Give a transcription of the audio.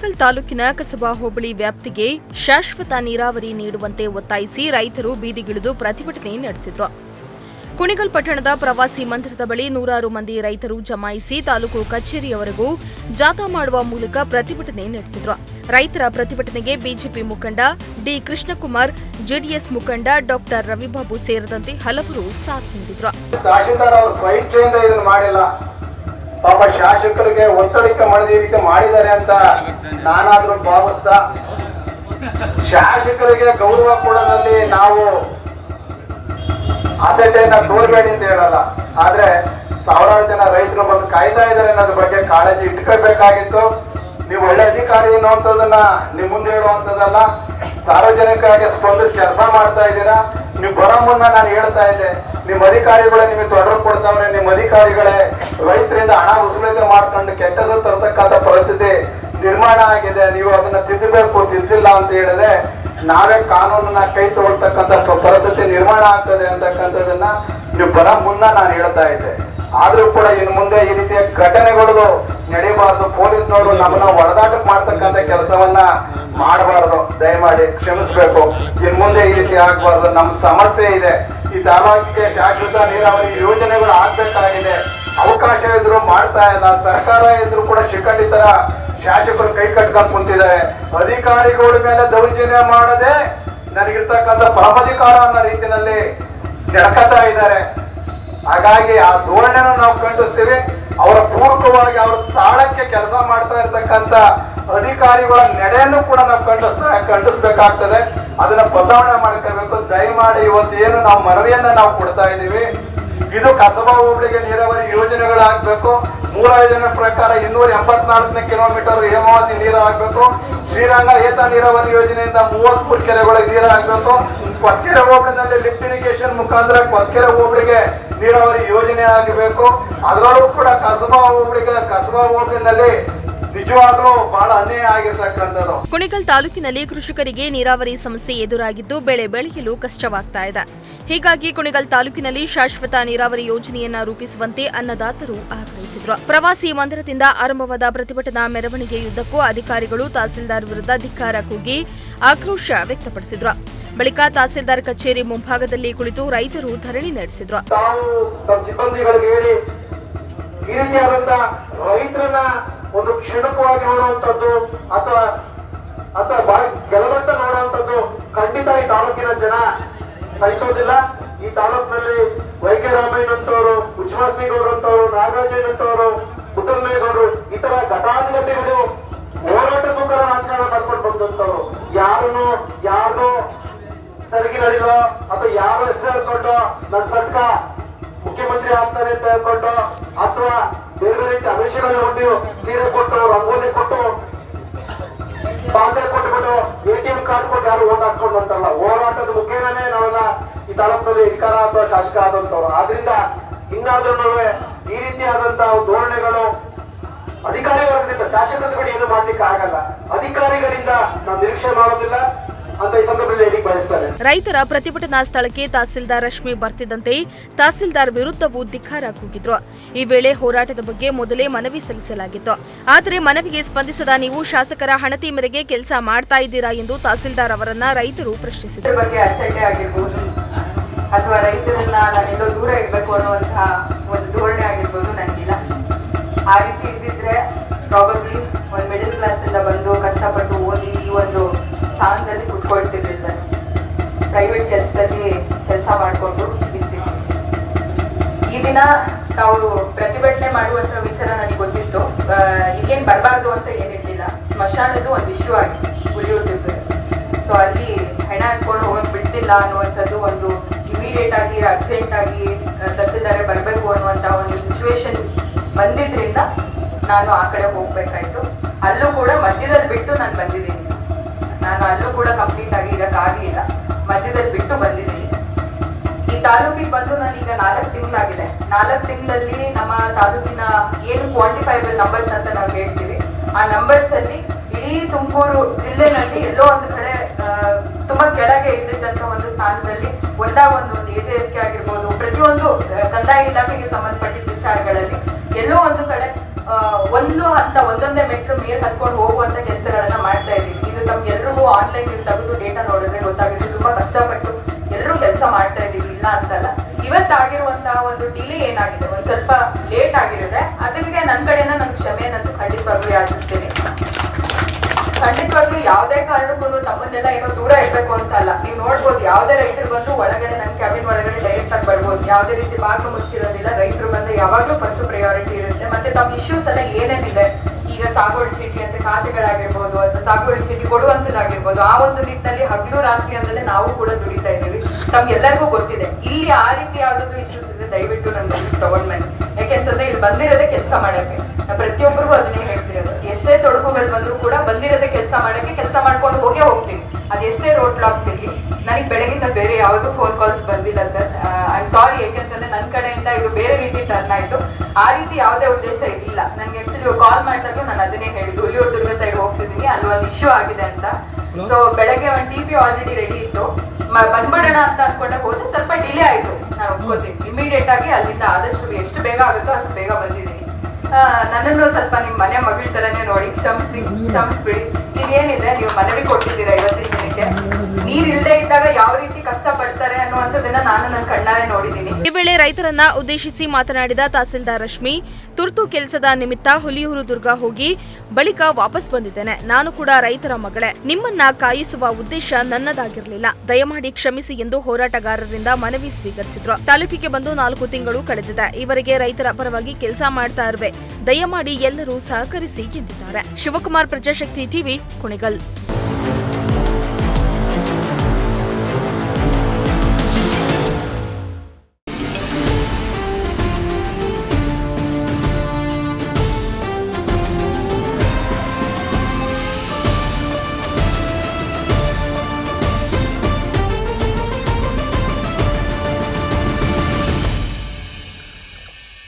ಕುಣಿಗಲ್ ತಾಲೂಕಿನ ಕಸಬಾ ಹೋಬಳಿ ವ್ಯಾಪ್ತಿಗೆ ಶಾಶ್ವತ ನೀರಾವರಿ ನೀಡುವಂತೆ ಒತ್ತಾಯಿಸಿ ರೈತರು ಬೀದಿಗಿಳಿದು ಪ್ರತಿಭಟನೆ ನಡೆಸಿದ್ರು. ಕುಣಿಗಲ್ ಪಟ್ಟಣದ ಪ್ರವಾಸಿ ಮಂದಿರದ ಬಳಿ ನೂರಾರು ಮಂದಿ ರೈತರು ಜಮಾಯಿಸಿ ತಾಲೂಕು ಕಚೇರಿಯವರೆಗೂ ಜಾಥಾ ಮಾಡುವ ಮೂಲಕ ಪ್ರತಿಭಟನೆ ನಡೆಸಿದ್ರು. ರೈತರ ಪ್ರತಿಭಟನೆಗೆ ಬಿಜೆಪಿ ಮುಖಂಡ ಡಿ ಕೃಷ್ಣಕುಮಾರ್, ಜೆಡಿಎಸ್ ಮುಖಂಡ ಡಾಕ್ಟರ್ ರವಿಬಾಬು ಸೇರಿದಂತೆ ಹಲವರು ಸಾಥ್ ನೀಡಿದ್ರು. ಪಾಪ ಶಾಸಕರಿಗೆ ಒತ್ತಡಕ್ಕೆ ರೀತಿ ಮಾಡಿದ್ದಾರೆ ಅಂತ ನಾನಾದ್ರೂ ಭಾವಿಸ್ತಾ ಶಾಸಕರಿಗೆ ಗೌರವ ಕೊಡೋದಲ್ಲಿ ನಾವು ಆಸಕ್ತಿಯನ್ನ ತೋರ್ಬೇಡಿ ಅಂತ ಹೇಳಲ್ಲ. ಆದ್ರೆ ಸಾವಿರಾರು ಜನ ರೈತರು ಬಂದು ಕಾಯ್ತಾ ಇದ್ದಾರೆ ಅನ್ನೋದ್ರ ಬಗ್ಗೆ ಕಾಳಜಿ ಇಟ್ಕೋಬೇಕಾಗಿತ್ತು ನೀವು ಒಳ್ಳೆ ಅಧಿಕಾರಿ ಅನ್ನುವಂಥದ್ದನ್ನ ನಿಮ್ ಮುಂದೆ ಹೇಳುವಂಥದ್ದಲ್ಲ. ಸಾರ್ವಜನಿಕರಿಗೆ ಸ್ಪಂದಿಸಿ ಕೆಲಸ ಮಾಡ್ತಾ ಇದ್ದೀರಾ. ನೀವು ಬರೋ ಮುನ್ನ ನಾನು ಹೇಳ್ತಾ ಇದ್ದೆ ನಿಮ್ಮ ಅಧಿಕಾರಿಗಳೇ ನಿಮಗೆ ತೊಡರು ಕೊಡ್ತಾವ್ರೆ. ನಿಮ್ಮ ಅಧಿಕಾರಿಗಳೇ ರೈತರಿಂದ ಹಣ ಉಸುಲಿಕೆ ಮಾಡ್ಕೊಂಡು ಕೆಟ್ಟದ್ದು ತರ್ತಕ್ಕಂಥ ಪರಿಸ್ಥಿತಿ ನಿರ್ಮಾಣ ಆಗಿದೆ. ನೀವು ಅದನ್ನ ತಿದ್ದಬೇಕು, ತಿದ್ದಿಲ್ಲ ಅಂತ ಹೇಳಿದ್ರೆ ನಾವೇ ಕಾನೂನನ್ನ ಕೈ ತಗೊಳ್ತಕ್ಕಂಥ ಪರಿಸ್ಥಿತಿ ನಿರ್ಮಾಣ ಆಗ್ತದೆ ಅಂತಕ್ಕಂಥದ್ದನ್ನ ನೀವು ಬರ ಮುನ್ನ ನಾನು ಹೇಳ್ತಾ ಇದ್ದೆ. ಆದ್ರೂ ಕೂಡ ಇನ್ನು ಮುಂದೆ ಈ ರೀತಿಯ ಘಟನೆಗಳು ನಡೀಬಾರ್ದು. ಪೊಲೀಸ್ನವರು ನಮ್ಮನ್ನ ಹೊಡೆದಾಟಕ್ಕೆ ಮಾಡ್ತಕ್ಕಂಥ ಕೆಲಸವನ್ನ ಮಾಡಬಾರ್ದು. ದಯಮಾಡಿ ಕ್ಷಮಿಸ್ಬೇಕು. ಇನ್ ಮುಂದೆ ಈ ರೀತಿ ಆಗ್ಬಾರ್ದು. ನಮ್ ಸಮಸ್ಯೆ ಇದೆ. ಈ ತಾಲೂಕಿಗೆ ಶಾಶ್ವತ ನೀರಾವರಿ ಯೋಜನೆಗಳು ಆಗ್ಬೇಕಾಗಿದೆ. ಅವಕಾಶ ಇದ್ರು ಮಾಡ್ತಾ ಇಲ್ಲ. ಸರ್ಕಾರ ಇದ್ರು ಕೂಡ ಶಿಖಂಡಿತರ ಶಾಸಕರು ಕೈ ಕಟ್ಕೊಂಡ್ ಕುಂತಿದ್ದಾರೆ. ಅಧಿಕಾರಿಗಳ ಮೇಲೆ ದೌರ್ಜನ್ಯ ಮಾಡದೆ ನನಗಿರ್ತಕ್ಕಂಥ ಪರಮಾಧಿಕಾರ ಅನ್ನೋ ರೀತಿಯಲ್ಲಿ ನಡ್ಕತಾ ಇದ್ದಾರೆ. ಹಾಗಾಗಿ ಆ ಧೋರಣೆನ ನಾವು ಖಂಡಿಸ್ತೀವಿ. ಅವರ ಪೂರ್ವಕವಾಗಿ ಅವರ ತಾಳಕ್ಕೆ ಕೆಲಸ ಮಾಡ್ತಾ ಇರ್ತಕ್ಕಂಥ ಅಧಿಕಾರಿಗಳ ನಡೆಯನ್ನು ಕೂಡ ನಾವು ಖಂಡಿಸ್ತಾ ಕಂಡಿಸ್ಬೇಕಾಗ್ತದೆ ಅದನ್ನ ಬದಲಾವಣೆ ಮಾಡ್ಕೋಬೇಕು ದಯಮಾಡಿ ಇವತ್ತು ಏನು ನಾವು ಮನವಿಯನ್ನ ನಾವು ಕೊಡ್ತಾ ಇದ್ದೀವಿ. ಇದು ಕಸಬಾ ಹೋಬಳಿಗೆ ನೀರಾವರಿ ಯೋಜನೆಗಳು ಆಗ್ಬೇಕು ಮೂರ ಯೋಜನೆ ಪ್ರಕಾರ ಇನ್ನೂರ ಎಂಬತ್ನಾಲ್ಕನೇ ಕಿಲೋಮೀಟರ್ ಹೇಮಾವತಿ ನೀರು ಆಗ್ಬೇಕು ಶ್ರೀರಂಗ ಏತ ನೀರಾವರಿ ಯೋಜನೆಯಿಂದ ಮೂವತ್ಮೂರು ಕೆರೆಗಳಿಗೆ ನೀರು ಆಗ್ಬೇಕು ಕೊತ್ಕೆರೆ ಹೋಬಳಿನಲ್ಲಿ ಲಿಫ್ಟ್ ಇರಿಗೇಷನ್ ಮುಖಾಂತರ ಕೊತ್ಕೆರೆ ಹೋಬಳಿಗೆ ನೀರಾವರಿ ಯೋಜನೆ ಆಗಬೇಕು ಅದರಲ್ಲೂ ಕೂಡ ಕಸಬಾ ಹೋಬಳಿಗೆ ಕಸಬಾ ಹೋಬಳಿನಲ್ಲಿ ನಿಜವಾಗ್ಲೂ ಬಹಳ ಅನ್ಯಾಯ ಆಗಿರ್ತಕ್ಕಂಥದ್ದು. ಕುಣಿಗಲ್ ತಾಲೂಕಿನಲ್ಲಿ ಕೃಷಿಕರಿಗೆ ನೀರಾವರಿ ಸಮಸ್ಯೆ ಎದುರಾಗಿದ್ದು ಬೆಳೆ ಬೆಳೆಯಲು ಕಷ್ಟವಾಗ್ತಾ ಇದೆ. ಹೀಗಾಗಿ ಕುಣಿಗಲ್ ತಾಲೂಕಿನಲ್ಲಿ ಶಾಶ್ವತ ನೀರಾವರಿ ಯೋಜನೆಯನ್ನ ರೂಪಿಸುವಂತೆ ಅನ್ನದಾತರು ಆಗ್ರಹಿಸಿದರು. ಪ್ರವಾಸಿ ಮಂದಿರದಿಂದ ಆರಂಭವಾದ ಪ್ರತಿಭಟನಾ ಮೆರವಣಿಗೆಯುದ್ದಕ್ಕೂ ಅಧಿಕಾರಿಗಳು ತಹಸೀಲ್ದಾರ್ ವಿರುದ್ಧ ಧಿಕ್ಕಾರ ಕೂಗಿ ಆಕ್ರೋಶ ವ್ಯಕ್ತಪಡಿಸಿದ್ರು. ಬಳಿಕ ತಹಸೀಲ್ದಾರ್ ಕಚೇರಿ ಮುಂಭಾಗದಲ್ಲಿ ಕುಳಿತು ರೈತರು ಧರಣಿ ನಡೆಸಿದ್ರು. ಈ ರೀತಿಯಾದಂತ ರೈತರನ್ನ ಒಂದು ಕ್ಷಣಕವಾಗಿ ನೋಡುವಂತದ್ದು ಅಥವಾ ಅಥವಾ ಬಹಳ ಕೆಲವಂತ ನೋಡುವಂತದ್ದು ಖಂಡಿತ ಈ ತಾಲೂಕಿನ ಜನ ಸಹಿಸೋದಿಲ್ಲ. ಈ ತಾಲೂಕಿನಲ್ಲಿ ವೈ ಕೆ ರಾಮಯ್ಯನಂತವರು ಉಚ್ಮಾಸಿಗೌಡರಂತವರು ನಾಗರಾಜಯ್ಯನಂತವರು ಕುಟುಂಬೇಗೌಡರು ಈ ತರ ಘಟಾಧಿಪತಿಗಳು ಹೋರಾಟದ ಮುಖರ ರಾಜಕಾರಣ ಮಾಡ್ಕೊಂಡು ಬಂದಂತವ್ರು. ಯಾರನ್ನು ಯಾರನ್ನು ಸರಿಗಿರಲಿಲ್ಲ ಅಥವಾ ಯಾರ ಹೆಸರು ಹೇಳ್ಕೊಂಡು ನನ್ನ ಸರ್ಕ ಮುಖ್ಯಮಂತ್ರಿ ಆಗ್ತಾರೆ ಅಂತ ಹೇಳ್ಕೊಂಡು, ಅಥವಾ ಬೇರೆ ಬೇರೆ ರೀತಿ ಅಭಿಷೇಕ ಹೊಂದಿ ಸೀರೆ ಕೊಟ್ಟು, ರಂಗೋಲಿ ಕೊಟ್ಟು, ಪಾತ್ರೆ ಕೊಟ್ಟುಬಿಟ್ಟು ಎ ಟಿ ಎಂ ಕಾರ್ಡ್ ಕೊಟ್ಟು ಯಾರು ಓಟ್ ಹಾಕ್ಕೊಂಡು ಅಂತಲ್ಲ ಹೋರಾಟದ ಮುಖೇನೇ ನಾವೆಲ್ಲ ಈ ತಾಲೂಕಿನಲ್ಲಿ ಅಧಿಕಾರ ಅಥವಾ ಶಾಸಕ ಆದಂತವ್ರು ಆದ್ರಿಂದ ಇನ್ನಾದ್ರೂ ಈ ರೀತಿಯಾದಂತಹ ಧೋರಣೆಗಳು ಅಧಿಕಾರಿ ವರ್ಗದಿಂದ ಶಾಸಕರ ಕಡೆ ಏನು ಮಾಡ್ಲಿಕ್ಕೆ ಆಗಲ್ಲ. ಅಧಿಕಾರಿಗಳಿಂದ ನಾವು ನಿರೀಕ್ಷೆ ಮಾಡೋದಿಲ್ಲ. ರೈತರ ಪ್ರತಿಭಟನಾ ಸ್ಥಳಕ್ಕೆ ತಹಸೀಲ್ದಾರ್ ರಶ್ಮಿ ಬರ್ತಿದ್ದಂತೆ ತಹಸೀಲ್ದಾರ್ ವಿರುದ್ಧವೂ ಧಿಕ್ಕಾರ ಕೂಗಿದ್ರು. ಈ ವೇಳೆ ಹೋರಾಟದ ಬಗ್ಗೆ ಮೊದಲೇ ಮನವಿ ಸಲ್ಲಿಸಲಾಗಿತ್ತು. ಆದರೆ ಮನವಿಗೆ ಸ್ಪಂದಿಸದ ನೀವು ಶಾಸಕರ ಹಣತಿ ಮೇರೆಗೆ ಕೆಲಸ ಮಾಡ್ತಾ ಇದ್ದೀರಾ ಎಂದು ತಹಸೀಲ್ದಾರ್ ಅವರನ್ನ ರೈತರು ಪ್ರಶ್ನಿಸಿದರು. ಅಥವಾ ರೈತರನ್ನ ನಾನೆಲ್ಲೋ ದೂರ ಇಡಬೇಕು ಅನ್ನುವಂತಹ ಒಂದು ಧೋರಣೆ ಆಗಿರ್ಬೋದು ನನಗಿಲ್ಲ ಆ ರೀತಿ ದಿನ ತಾವು ಪ್ರತಿಭಟನೆ ಮಾಡುವಂತ ವಿಚಾರ ನನಗೆ ಗೊತ್ತಿತ್ತು. ಇಲ್ಲೇನ್ ಬರಬಾರ್ದು ಅಂತ ಏನಿರ್ಲಿಲ್ಲ ಸ್ಮಶಾನದ್ದು ಒಂದು ಇಶ್ಯೂ ಆಗಿತ್ತು ಉಳಿಯುತ್ತಿತ್ತು ಸೊ ಅಲ್ಲಿ ಹೆಣ ಹಾಕೊಂಡು ಹೋಗಕ್ ಬಿಡ್ತಿಲ್ಲ ಅನ್ನುವಂಥದ್ದು ಒಂದು ಇಮಿಡಿಯೇಟ್ ಆಗಿ ಅರ್ಜೆಂಟ್ ಆಗಿ ತಹಸೀಲ್ದಾರೆ ಬರಬೇಕು ಅನ್ನುವಂತ ಒಂದು ಸಿಚುವೇಶನ್ ಬಂದಿದ್ರಿಂದ ನಾನು ಆ ಕಡೆ ಹೋಗ್ಬೇಕಾಯ್ತು. ಅಲ್ಲೂ ಕೂಡ ಮಧ್ಯದಲ್ಲಿ ಬಿಟ್ಟು ನಾನು ಬಂದಿದ್ದೀನಿ. ನಾನು ಅಲ್ಲೂ ಕೂಡ ಕಂಪ್ಲೀಟ್ ಆಗಿ ಇರಕ್ಕಾಗಲಿಲ್ಲ ಮಧ್ಯದಲ್ಲಿ ಬಿಟ್ಟು ಬಂದಿದ್ದೀನಿ. ತಾಲೂಕಿಗೆ ಬಂದು ಈಗ ನಾಲ್ಕು ತಿಂಗಳಾಗಿದೆ. ನಾಲ್ಕು ತಿಂಗಳಲ್ಲಿ ನಮ್ಮ ತಾಲೂಕಿನ ಏನು ಕ್ವಾಂಟಿಫೈಬಲ್ ನಂಬರ್ಸ್ ಅಂತ ನಾವು ಹೇಳ್ತೀವಿ. ಆ ನಂಬರ್ಸ್ ಅಲ್ಲಿ ಇಡೀ ತುಮಕೂರು ಜಿಲ್ಲೆನಲ್ಲಿ ಎಲ್ಲೋ ಒಂದು ಕಡೆ ತುಂಬಾ ಕೆಳಗೆ ಇದ್ದಿದ್ದಂತ ಒಂದು ಸ್ಥಾನದಲ್ಲಿ ಒಂದಾಗ ಒಂದು ಒಂದು ಎ ಆಗಿರ್ಬೋದು, ಪ್ರತಿಯೊಂದು ಕಂದಾಯ ಇಲಾಖೆಗೆ ಸಂಬಂಧಪಟ್ಟಿದ್ದ ವಿಚಾರಗಳಲ್ಲಿ ಎಲ್ಲೋ ಒಂದು ಕಡೆ ಒಂದು ಹಂತ, ಒಂದೊಂದೇ ಮೆಟ್ಲು ಮೇಲೆ ಹತ್ಕೊಂಡು ಇಲ್ಲ ಅಂತಲ್ಲ. ಇವತ್ತಾಗಿರುವಂತಹ ಒಂದು ಡಿಲೇ ಏನಾಗಿದೆ? ಒಂದು ಸ್ವಲ್ಪ ಲೇಟ್ ಆಗಿರುತ್ತೆ. ಅದಕ್ಕೆ ನನ್ನ ಕಡೆಯಿಂದ ನಾನು ಕ್ಷಮೆಯನ್ನು ಖಂಡಿತವಾಗ್ಲೂ ಯಾಚಿಸ್ತೀನಿ. ಖಂಡಿತವಾಗ್ಲೂ ಯಾವುದೇ ಕಾರಣಕ್ಕೂ ತಮ್ಮನ್ನೆಲ್ಲ ಏನೋ ದೂರ ಇಡ್ಬೇಕು ಅಂತ ಅಲ್ಲ ನೀವು ನೋಡ್ಬೋದು, ಯಾವುದೇ ರೈತರು ಬಂದ್ರು ಒಳಗಡೆ ನನ್ನ ಕ್ಯಾಬಿನ್ ಒಳಗಡೆ ಡೈರೆಕ್ಟ್ ಆಗಿ ಬರ್ಬೋದು. ಯಾವುದೇ ರೀತಿ ಬಾಗಿಲು ಮುಚ್ಚಿರೋದಿಲ್ಲ, ರೈತರು ಬಂದ್ರೆ ಯಾವಾಗ್ಲೂ ಫಸ್ಟ್ ಪ್ರಯಾರಿಟಿ ಇರುತ್ತೆ. ಮತ್ತೆ ತಮ್ಮ ಇಶ್ಯೂಸ್ ಎಲ್ಲ ಏನೇನಿದೆ? ಈಗ ಸಾಗುವಳಿ ಚೀಟಿ ಅಂತ ಖಾತೆಗಳಾಗಿರ್ಬೋದು, ಅಥವಾ ಸಾಗುವಳಿ ಚೀಟಿ ಕೊಡುವಂತದ್ದಾಗಿರ್ಬೋದು ಆ ಒಂದು ನಿಟ್ಟಿನಲ್ಲಿ ಹಗಲು ರಾತ್ರಿ ಅಂದ್ರೆ ನಾವು ಕೂಡ ದುಡಿತಾ ಇದ್ದೀವಿ. ತಮ್ಗೆಲ್ಲರಿಗೂ ಗೊತ್ತಿದೆ. ಇಲ್ಲಿ ಆ ರೀತಿ ಯಾವ್ದಾದ್ರು ಇಶ್ಯೂಸ್ ಇದ್ರೆ ದಯವಿಟ್ಟು ನನ್ನ ತಗೊಂಡ್ ಯಾಕೆ ಯಾಕೆಂತಂದ್ರೆ ಇಲ್ಲಿ ಬಂದಿರೋದೇ ಕೆಲಸ ಮಾಡಕ್ಕೆ. ಪ್ರತಿಯೊಬ್ಬರಿಗೂ ಅದನ್ನೇ ಹೇಳ್ತಿರೋದು. ಎಷ್ಟೇ ತೊಡಕುಗಳು ಬಂದ್ರು ಕೂಡ ಬಂದಿರೋದೇ ಕೆಲಸ ಮಾಡಕ್ಕೆ ಕೆಲಸ ಮಾಡ್ಕೊಂಡು ಹೋಗೇ ಹೋಗ್ತೀನಿ. ಅದೆಷ್ಟೇ ರೋಡ್ ಬ್ಲಾಕ್ಸ್ ಇರಲಿ ನನಗೆ ಬೆಳಗಿಂದ ಬೇರೆ ಯಾವ್ದು ಫೋನ್ ಕಾಲ್ಸ್ ಬಂದಿಲ್ಲ ಸರ್ ಐ ಸಾರಿ ಯಾಕೆಂತಂದ್ರೆ ನನ್ನ ಕಡೆಯಿಂದ ಇದು ಬೇರೆ ರೀತಿ ಟರ್ನ್ ಆಯ್ತು. ಆ ರೀತಿ ಯಾವುದೇ ಉದ್ದೇಶ ಇರಲಿಲ್ಲ ನನಗೆ ಆಕ್ಚುಲಿ ಕಾಲ್ ಮಾಡಿದಾಗ ನಾನು ಅದನ್ನೇ ಹೇಳಿದ್ದು. ಹುಲಿಯೂರು ದುರ್ಗ ಸೈಡ್ ಹೋಗ್ತಿದ್ದೀನಿ ಅಲ್ಲಿ ಒಂದು ಇಶ್ಯೂ ಆಗಿದೆ ಅಂತ. ಸೊ ಬೆಳಗ್ಗೆ ಒಂದು ಟಿ ವಿ ಆಲ್ರೆಡಿ ರೆಡಿ ಇತ್ತು. ಬಂದ್ಬಿಡೋಣ ಅಂತ ಅನ್ಕೊಂಡಾಗ ಹೋದ್ರೆ ಸ್ವಲ್ಪ ಡಿಲೇ ಆಯ್ತು. ನಾನು ಒಪ್ಕೋತೀನಿ ಇಮಿಡಿಯೇಟ್ ಆಗಿ ಅಲ್ಲಿಂದ ಆದಷ್ಟು ಎಷ್ಟು ಬೇಗ ಆಗುತ್ತೋ ಅಷ್ಟು ಬೇಗ ಬಂದಿದ್ದೀನಿ ನನ್ನನ್ನು ಸ್ವಲ್ಪ ನಿಮ್ಮ ಮನೆ ಮಗಳ ತರನೇ ನೋಡಿ. ಕ್ಷಮಿಸಿ, ಕ್ಷಮಿಸ್ಬಿಡಿ. ಇದೇನಿದೆ ನೀವು ಮನವಿ ಕೊಟ್ಟಿದ್ದೀರಾ ಇವತ್ತಿನ ಇದ್ದಾಗ ಯಾವ ರೀತಿ ಕಷ್ಟ ಪಡ್ತಾರೆ ನಾನು ನನ್ನ ಕಣ್ಣಾರೆ ನೋಡಿದ್ದೀನಿ. ಈ ವೇಳೆ ರೈತರನ್ನ ಉದ್ದೇಶಿಸಿ ಮಾತನಾಡಿದ ತಹಸೀಲ್ದಾರ್ ರಶ್ಮಿ, ತುರ್ತು ಕೆಲಸದ ನಿಮಿತ್ತ ಹುಲಿಯೂರು ದುರ್ಗ ಹೋಗಿ ಬಳಿಕ ವಾಪಸ್ ಬಂದಿದ್ದೇನೆ. ನಾನು ಕೂಡ ರೈತರ ಮಗಳೇ. ನಿಮ್ಮನ್ನ ಕಾಯಿಸುವ ಉದ್ದೇಶ ನನ್ನದಾಗಿರಲಿಲ್ಲ. ದಯಮಾಡಿ ಕ್ಷಮಿಸಿ ಎಂದು ಹೋರಾಟಗಾರರಿಂದ ಮನವಿ ಸ್ವೀಕರಿಸಿದ್ರು. ತಾಲೂಕಿಗೆ ಬಂದು ನಾಲ್ಕು ತಿಂಗಳು ಕಳೆದಿದೆ. ಇವರಿಗೆ ರೈತರ ಪರವಾಗಿ ಕೆಲಸ ಮಾಡ್ತಾ ಇರುವೆ. ದಯಮಾಡಿ ಎಲ್ಲರೂ ಸಹಕರಿಸಿ ಎಂದಿದ್ದಾರೆ ಶಿವಕುಮಾರ್ ಪ್ರಜಾಶಕ್ತಿ ಟಿವಿ, ಕುಣಿಗಲ್.